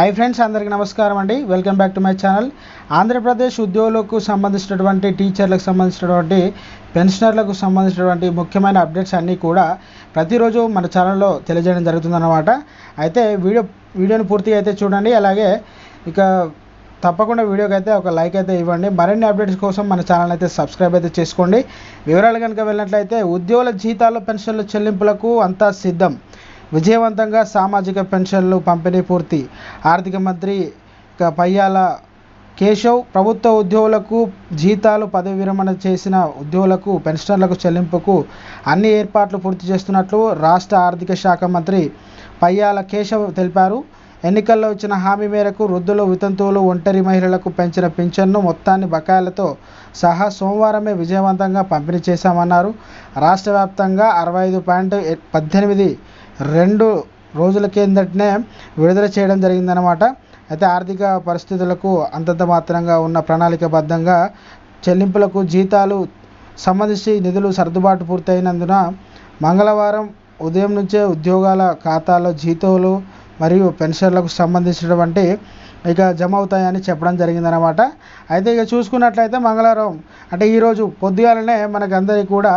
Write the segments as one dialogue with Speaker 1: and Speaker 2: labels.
Speaker 1: Hi friends అందరికీ నమస్కారం అండి. Welcome back to my channel Andhra Pradesh ఉద్యోగులకు సంబంధించినటువంటి టీచర్లకు సంబంధించినటువంటి పెన్షనర్లకు సంబంధించినటువంటి ముఖ్యమైన అప్డేట్స్ అన్నీ కూడా ప్రతిరోజు మన ఛానల్లో తెలియజేయడం జరుగుతుందన్నమాట. అయితే వీడియో వీడియోని పూర్తిగా అయితే చూడండి. అలాగే ఇక తప్పకుండా వీడియోకి అయితే ఒక లైక్ అయితే ఇవ్వండి. మరిన్ని అప్డేట్స్ కోసం మన ఛానల్ అయితే సబ్స్క్రైబ్ అయితే చేసుకోండి. వివరాలు కనుక వెళ్ళినట్లయితే ఉద్యోగుల జీతాలు పెన్షన్ల చెల్లింపులకు అంతా సిద్ధం. విజయవంతంగా సామాజిక పెన్షన్లు పంపిణీ పూర్తి. ఆర్థిక మంత్రి పయ్యాల కేశవ్ ప్రభుత్వ ఉద్యోగులకు జీతాలు పదవి విరమణ చేసిన ఉద్యోగులకు పెన్షనర్లకు చెల్లింపుకు అన్ని ఏర్పాట్లు పూర్తి చేస్తున్నట్లు రాష్ట్ర ఆర్థిక శాఖ మంత్రి పయ్యాల కేశవ్ తెలిపారు. ఎన్నికల్లో ఇచ్చిన హామీ మేరకు వృద్ధులు వితంతువులు ఒంటరి మహిళలకు పెంచిన పింఛన్ను మొత్తాన్ని బకాయిలతో సహా సోమవారమే విజయవంతంగా పంపిణీ చేశామన్నారు. రాష్ట్ర వ్యాప్తంగా అరవై ఐదు పాయింట్ పద్దెనిమిది రెండు రోజుల కిందటనే విడుదల చేయడం జరిగిందనమాట అయితే ఆర్థిక పరిస్థితులకు అంతంత మాత్రంగా ఉన్న ప్రణాళికబద్ధంగా చెల్లింపులకు జీతాలు సంబంధించి నిధులు సర్దుబాటు పూర్తయినందున మంగళవారం ఉదయం నుంచే ఉద్యోగాల ఖాతాలో జీతాలు మరియు పెన్షన్లకు సంబంధించినటువంటి ఇక జమ అవుతాయని చెప్పడం జరిగిందనమాట అయితే ఇక చూసుకున్నట్లయితే మంగళవారం అంటే ఈరోజు పొద్దుగాలనే మనకందరికీ కూడా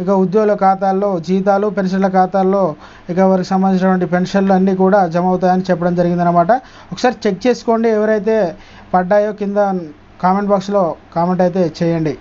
Speaker 1: ఇక ఉద్యోగుల ఖాతాల్లో జీతాలు పెన్షన్ల ఖాతాల్లో ఇక వారికి సంబంధించినటువంటి పెన్షన్లు అన్నీ కూడా జమ అవుతాయని చెప్పడం జరిగిందనమాట ఒకసారి చెక్ చేసుకోండి ఎవరైతే పడ్డాయో కింద కామెంట్ బాక్స్లో కామెంట్ అయితే చేయండి.